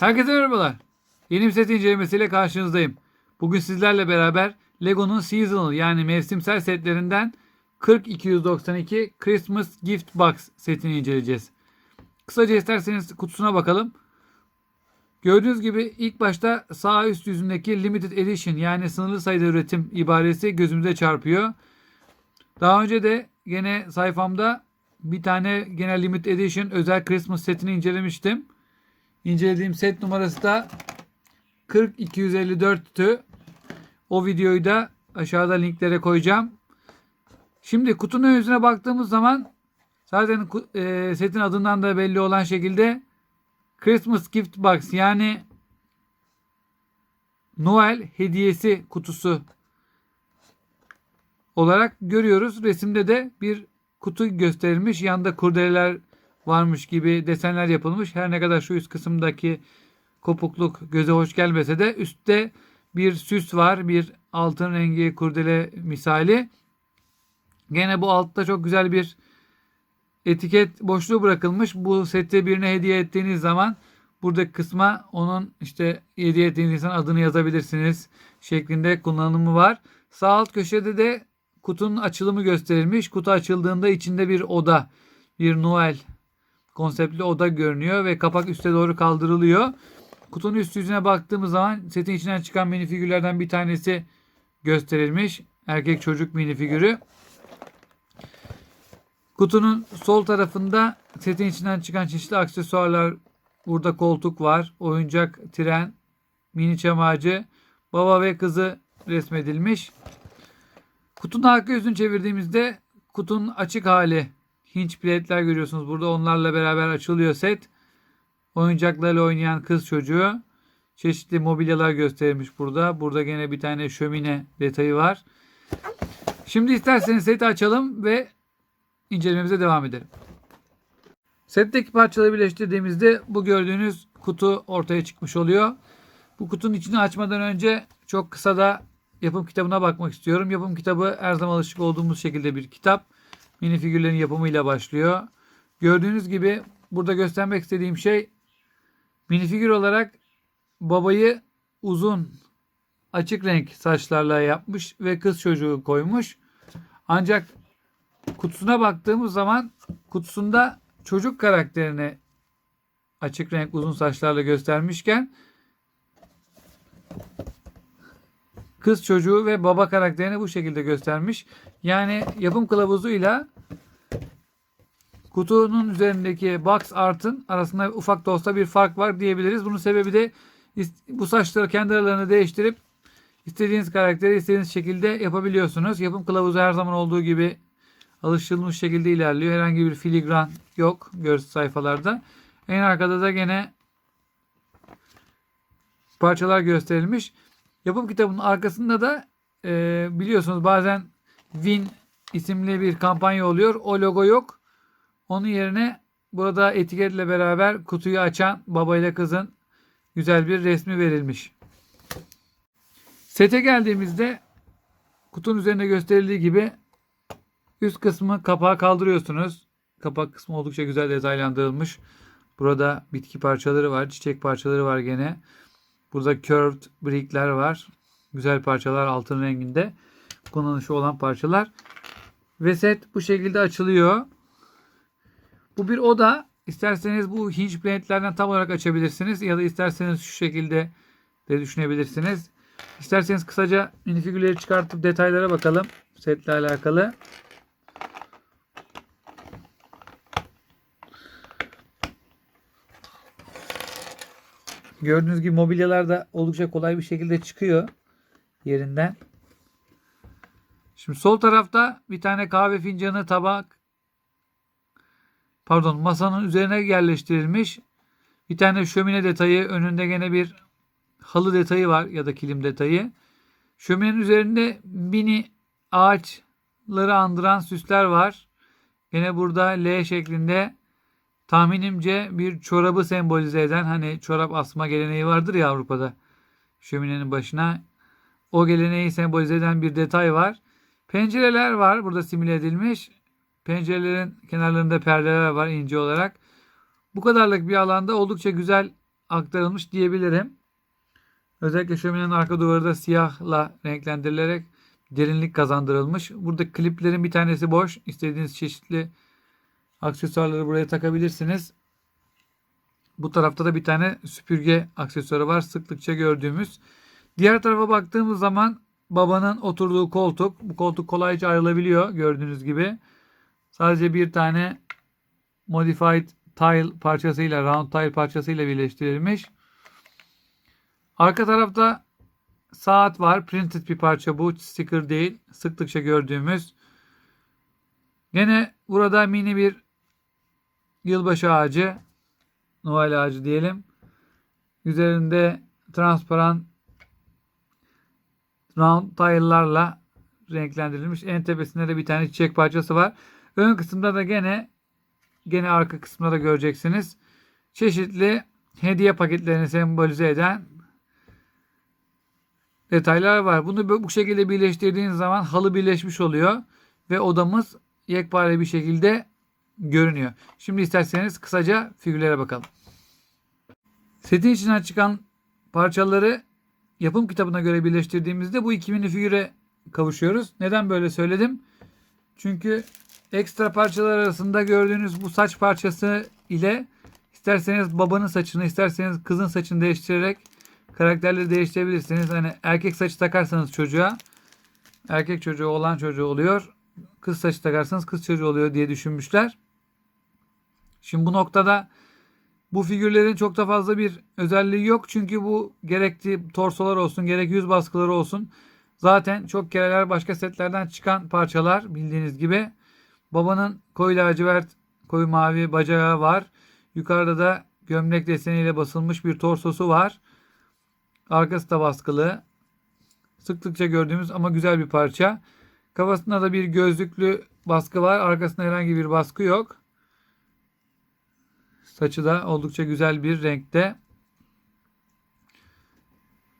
Herkese merhabalar. Yeni bir set incelemesiyle karşınızdayım. Bugün sizlerle beraber Lego'nun Seasonal yani mevsimsel setlerinden 40292 Christmas Gift Box setini inceleyeceğiz. Kısaca isterseniz kutusuna bakalım. Gördüğünüz gibi ilk başta sağ üst yüzündeki Limited Edition yani sınırlı sayıda üretim ibaresi gözümüze çarpıyor. Daha önce de gene sayfamda bir tane gene Limited Edition özel Christmas setini incelemiştim. İncelediğim set numarası da 40254'tü. O videoyu da aşağıda linklere koyacağım. Şimdi kutunun yüzüne baktığımız zaman zaten e, setin adından da belli olan şekilde Christmas Gift Box yani Noel hediyesi kutusu olarak görüyoruz. Resimde de bir kutu gösterilmiş. Yanında kurdeleler varmış gibi desenler yapılmış. Her ne kadar şu üst kısımdaki kopukluk göze hoş gelmese de üstte bir süs var. Bir altın rengi kurdele misali. Gene bu altta çok güzel bir etiket boşluğu bırakılmış. Bu seti birine hediye ettiğiniz zaman buradaki kısma onun işte hediye ettiğiniz insan adını yazabilirsiniz şeklinde kullanımı var. Sağ alt köşede de kutunun açılımı gösterilmiş. Kutu açıldığında içinde bir oda, bir Noel konseptli oda görünüyor ve kapak üste doğru kaldırılıyor. Kutunun üst yüzüne baktığımız zaman setin içinden çıkan minifigürlerden bir tanesi gösterilmiş. Erkek çocuk minifigürü. Kutunun sol tarafında setin içinden çıkan çeşitli aksesuarlar, burada koltuk var, oyuncak, tren, mini çam ağacı, baba ve kızı resmedilmiş. Kutunun arka yüzünü çevirdiğimizde kutunun açık hali hinç biletler görüyorsunuz. Burada onlarla beraber açılıyor set. Oyuncaklarla oynayan kız çocuğu. Çeşitli mobilyalar gösterilmiş burada. Burada gene bir tane şömine detayı var. Şimdi isterseniz seti açalım ve incelememize devam edelim. Setteki parçaları birleştirdiğimizde bu gördüğünüz kutu ortaya çıkmış oluyor. Bu kutunun içini açmadan önce çok kısa da yapım kitabına bakmak istiyorum. Yapım kitabı her zaman alışık olduğumuz şekilde bir kitap. Minifigürlerin yapımıyla başlıyor. Gördüğünüz gibi burada göstermek istediğim şey minifigür olarak babayı uzun açık renk saçlarla yapmış ve kız çocuğu koymuş. Ancak kutusuna baktığımız zaman kutusunda çocuk karakterini açık renk uzun saçlarla göstermişken kız çocuğu ve baba karakterini bu şekilde göstermiş. Yani yapım kılavuzuyla kutunun üzerindeki box art'ın arasında ufak da olsa bir fark var diyebiliriz. Bunun sebebi de bu saçları kendi aralarını değiştirip istediğiniz karakteri istediğiniz şekilde yapabiliyorsunuz. Yapım kılavuzu her zaman olduğu gibi alışılmış şekilde ilerliyor. Herhangi bir filigran yok görsel sayfalarda. En arkada da gene parçalar gösterilmiş. Yapım kitabının arkasında da e, biliyorsunuz bazen Win isimli bir kampanya oluyor. O logo yok. Onun yerine burada etiketle beraber kutuyu açan babayla kızın güzel bir resmi verilmiş. Sete geldiğimizde kutunun üzerinde gösterildiği gibi üst kısmı kapağı kaldırıyorsunuz. Kapak kısmı oldukça güzel detaylandırılmış. Burada bitki parçaları var, çiçek parçaları var gene. Burada curved brickler var. Güzel parçalar altın renginde. Kullanışı olan parçalar. Ve set bu şekilde açılıyor. Bu bir oda. İsterseniz bu hinge plantlerden tam olarak açabilirsiniz. Ya da isterseniz şu şekilde de düşünebilirsiniz. İsterseniz kısaca minifigürleri çıkartıp detaylara bakalım. Setle alakalı. Gördüğünüz gibi mobilyalar da oldukça kolay bir şekilde çıkıyor yerinden. Şimdi sol tarafta bir tane kahve fincanı, tabak, pardon masanın üzerine yerleştirilmiş. Bir tane şömine detayı, önünde gene bir halı detayı var ya da kilim detayı. Şöminenin üzerinde mini ağaçları andıran süsler var. Gene burada L şeklinde tahminimce bir çorabı sembolize eden hani çorap asma geleneği vardır ya Avrupa'da şöminenin başına. O geleneği sembolize eden bir detay var. Pencereler var burada simüle edilmiş. Pencerelerin kenarlarında perdeler var ince olarak. Bu kadarlık bir alanda oldukça güzel aktarılmış diyebilirim. Özellikle şöminenin arka duvarı da siyahla renklendirilerek derinlik kazandırılmış. Burada kliplerin bir tanesi boş. İstediğiniz çeşitli aksesuarları buraya takabilirsiniz. Bu tarafta da bir tane süpürge aksesuarı var. Sıklıkça gördüğümüz. Diğer tarafa baktığımız zaman babanın oturduğu koltuk. Bu koltuk kolayca ayrılabiliyor gördüğünüz gibi. Sadece bir tane modified tile parçasıyla, round tile parçasıyla birleştirilmiş. Arka tarafta saat var. Printed bir parça bu. Sticker değil. Sıklıkça gördüğümüz. Gene burada mini bir yılbaşı ağacı. Noel ağacı diyelim. Üzerinde transparan round tile'larla renklendirilmiş. En tepesinde de bir tane çiçek parçası var. Ön kısımda da gene gene arka kısmında da göreceksiniz. Çeşitli hediye paketlerini sembolize eden detaylar var. Bunu bu şekilde birleştirdiğiniz zaman halı birleşmiş oluyor ve odamız yekpare bir şekilde görünüyor. Şimdi isterseniz kısaca figürlere bakalım. Setin içinden çıkan parçaları yapım kitabına göre birleştirdiğimizde bu iki mini figüre kavuşuyoruz. Neden böyle söyledim? Çünkü ekstra parçalar arasında gördüğünüz bu saç parçası ile isterseniz babanın saçını isterseniz kızın saçını değiştirerek karakterleri değiştirebilirsiniz. Hani erkek saçı takarsanız çocuğa erkek çocuğu olan çocuğu oluyor. Kız saçı takarsanız kız çocuğu oluyor diye düşünmüşler. Şimdi bu noktada bu figürlerin çok da fazla bir özelliği yok. Çünkü bu gerekli torsolar olsun gerek yüz baskıları olsun. Zaten çok kereler başka setlerden çıkan parçalar bildiğiniz gibi. Babanın koyu lacivert, koyu mavi bacağı var. Yukarıda da gömlek deseniyle basılmış bir torsosu var. Arkası da baskılı. Sıklıkça gördüğümüz ama güzel bir parça. Kafasında da bir gözlüklü baskı var. Arkasında herhangi bir baskı yok. Saçı da oldukça güzel bir renkte.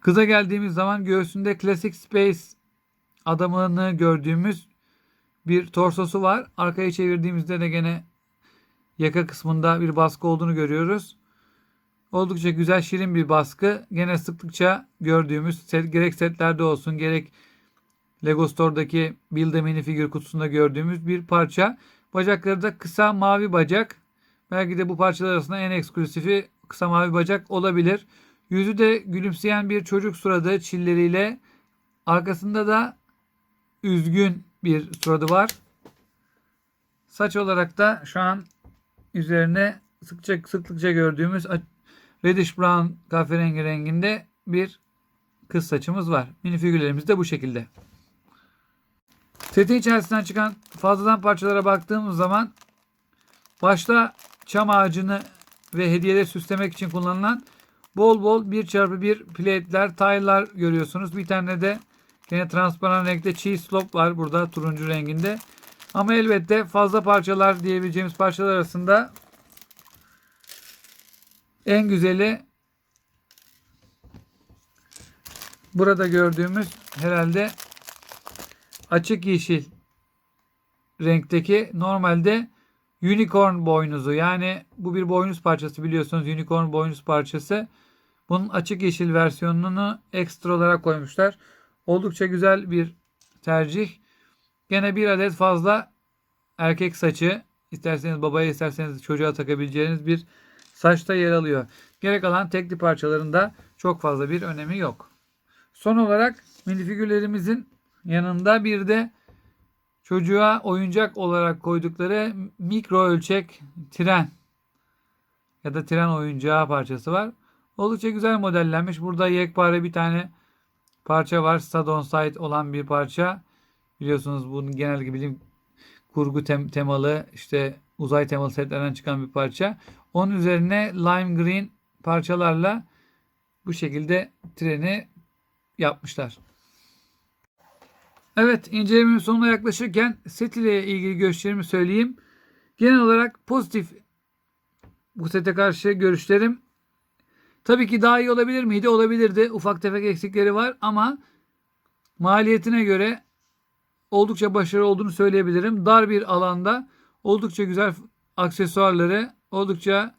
Kıza geldiğimiz zaman göğsünde Classic Space adamını gördüğümüz bir torsosu var. Arkaya çevirdiğimizde de gene yaka kısmında bir baskı olduğunu görüyoruz. Oldukça güzel şirin bir baskı. Gene sıklıkça gördüğümüz set, gerek setlerde olsun gerek Lego Store'daki Build a Minifigür kutusunda gördüğümüz bir parça. Bacakları da kısa mavi bacak. Belki de bu parçalar arasında en eksklusifi kısa mavi bacak olabilir. Yüzü de gülümseyen bir çocuk suradı çilleriyle. Arkasında da üzgün bir suradı var. Saç olarak da şu an üzerine sıkça sıklıkça gördüğümüz reddish brown kahverengi renginde bir kız saçımız var. Minifigürlerimiz de bu şekilde. Setin içerisinden çıkan fazladan parçalara baktığımız zaman başta çam ağacını ve hediyeleri süslemek için kullanılan bol bol 1x1 plate'ler, tile'lar görüyorsunuz. Bir tane de yine transparan renkte cheese slope var burada turuncu renginde. Ama elbette fazla parçalar diyebileceğimiz parçalar arasında en güzeli burada gördüğümüz herhalde açık yeşil renkteki normalde unicorn boynuzu. Yani bu bir boynuz parçası biliyorsunuz unicorn boynuz parçası. Bunun açık yeşil versiyonunu ekstra olarak koymuşlar. Oldukça güzel bir tercih. Gene bir adet fazla erkek saçı isterseniz babaya isterseniz çocuğa takabileceğiniz bir saçta yer alıyor. Gerek kalan tekli parçalarında çok fazla bir önemi yok. Son olarak minifigürlerimizin yanında bir de çocuğa oyuncak olarak koydukları mikro ölçek tren ya da tren oyuncağı parçası var. Oldukça güzel modellenmiş. Burada yekpare bir tane parça var. Stad site olan bir parça. Biliyorsunuz bunun genel bilim kurgu tem temalı işte uzay temalı setlerden çıkan bir parça. Onun üzerine lime green parçalarla bu şekilde treni yapmışlar. Evet incelememin sonuna yaklaşırken set ile ilgili görüşlerimi söyleyeyim. Genel olarak pozitif bu sete karşı görüşlerim. Tabii ki daha iyi olabilir miydi? Olabilirdi. Ufak tefek eksikleri var ama maliyetine göre oldukça başarılı olduğunu söyleyebilirim. Dar bir alanda oldukça güzel aksesuarları, oldukça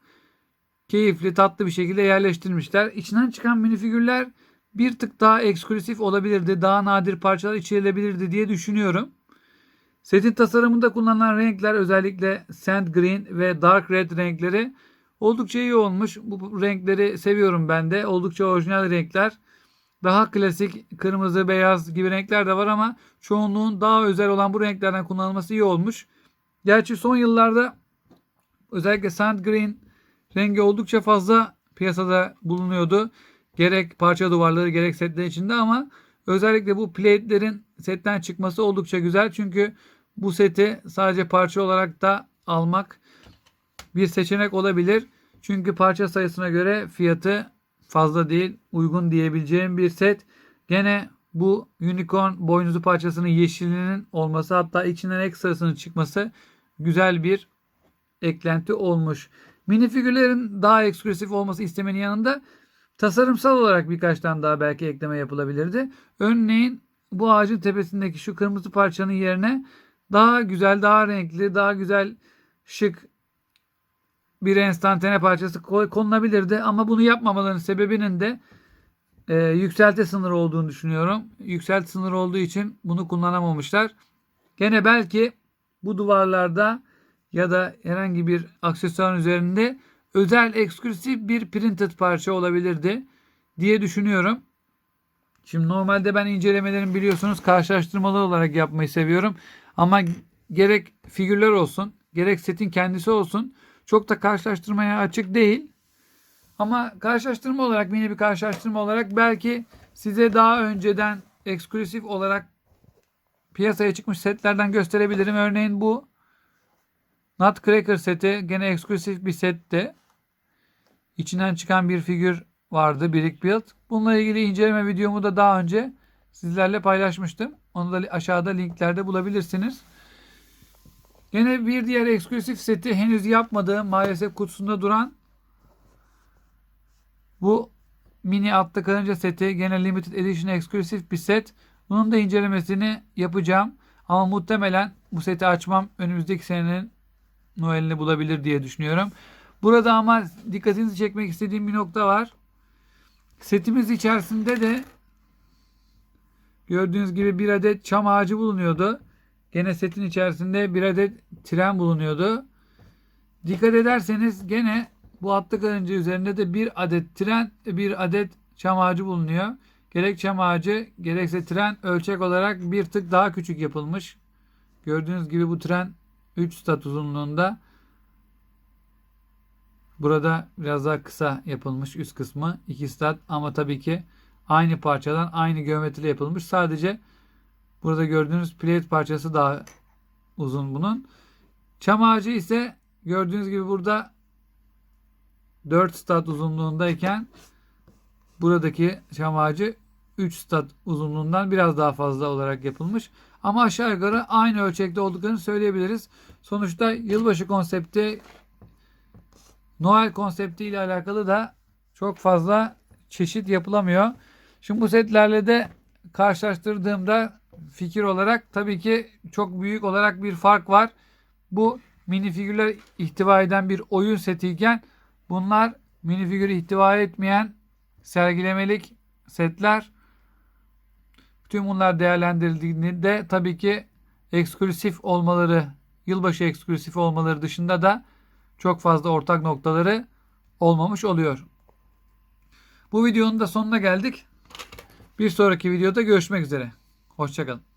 keyifli, tatlı bir şekilde yerleştirmişler. İçinden çıkan minifigürler bir tık daha eksklusif olabilirdi. Daha nadir parçalar içerilebilirdi diye düşünüyorum. Setin tasarımında kullanılan renkler özellikle sand green ve dark red renkleri oldukça iyi olmuş. Bu renkleri seviyorum ben de. Oldukça orijinal renkler. Daha klasik kırmızı, beyaz gibi renkler de var ama çoğunluğun daha özel olan bu renklerden kullanılması iyi olmuş. Gerçi son yıllarda özellikle sand green rengi oldukça fazla piyasada bulunuyordu. Gerek parça duvarları gerek setler içinde ama özellikle bu plate'lerin setten çıkması oldukça güzel. Çünkü bu seti sadece parça olarak da almak bir seçenek olabilir. Çünkü parça sayısına göre fiyatı fazla değil, uygun diyebileceğim bir set. Gene bu unicorn boynuzu parçasının yeşilinin olması hatta içinden ekstrasının çıkması güzel bir eklenti olmuş. Minifigürlerin daha eksklusif olması istemenin yanında tasarımsal olarak birkaç tane daha belki ekleme yapılabilirdi. Örneğin bu ağacın tepesindeki şu kırmızı parçanın yerine daha güzel, daha renkli, daha güzel, şık bir enstantane parçası konulabilirdi. Ama bunu yapmamalarının sebebinin de e, yükselti sınırı olduğunu düşünüyorum. Yükselti sınırı olduğu için bunu kullanamamışlar. Gene belki bu duvarlarda ya da herhangi bir aksesuar üzerinde özel eksklusif bir printed parça olabilirdi diye düşünüyorum. Şimdi normalde ben incelemelerimi biliyorsunuz karşılaştırmalı olarak yapmayı seviyorum. Ama gerek figürler olsun gerek setin kendisi olsun çok da karşılaştırmaya açık değil. Ama karşılaştırma olarak mini bir karşılaştırma olarak belki size daha önceden eksklusif olarak piyasaya çıkmış setlerden gösterebilirim. Örneğin bu Nutcracker seti gene eksklusif bir sette. İçinden çıkan bir figür vardı Brick Build. Bununla ilgili inceleme videomu da daha önce sizlerle paylaşmıştım. Onu da aşağıda linklerde bulabilirsiniz. Gene bir diğer eksklusif seti henüz yapmadığım maalesef kutusunda duran bu mini atlı karınca seti gene limited edition eksklusif bir set. Bunun da incelemesini yapacağım. Ama muhtemelen bu seti açmam önümüzdeki senenin Noel'ini bulabilir diye düşünüyorum. Burada ama dikkatinizi çekmek istediğim bir nokta var. Setimiz içerisinde de gördüğünüz gibi bir adet çam ağacı bulunuyordu. Gene setin içerisinde bir adet tren bulunuyordu. Dikkat ederseniz gene bu atlı karınca üzerinde de bir adet tren, bir adet çam ağacı bulunuyor. Gerek çam ağacı gerekse tren ölçek olarak bir tık daha küçük yapılmış. Gördüğünüz gibi bu tren 3 stat uzunluğunda. Burada biraz daha kısa yapılmış üst kısmı 2 stat ama tabii ki aynı parçadan aynı geometriyle yapılmış. Sadece burada gördüğünüz plate parçası daha uzun bunun. Çam ağacı ise gördüğünüz gibi burada 4 stat uzunluğundayken buradaki çam ağacı 3 stat uzunluğundan biraz daha fazla olarak yapılmış. Ama aşağı yukarı aynı ölçekte olduklarını söyleyebiliriz. Sonuçta yılbaşı konsepti Noel konsepti ile alakalı da çok fazla çeşit yapılamıyor. Şimdi bu setlerle de karşılaştırdığımda fikir olarak tabii ki çok büyük olarak bir fark var. Bu minifigürler ihtiva eden bir oyun setiyken bunlar minifigürü ihtiva etmeyen sergilemelik setler. Tüm bunlar değerlendirildiğinde tabii ki eksklusif olmaları, yılbaşı eksklusif olmaları dışında da çok fazla ortak noktaları olmamış oluyor. Bu videonun da sonuna geldik. Bir sonraki videoda görüşmek üzere. Hoşçakalın.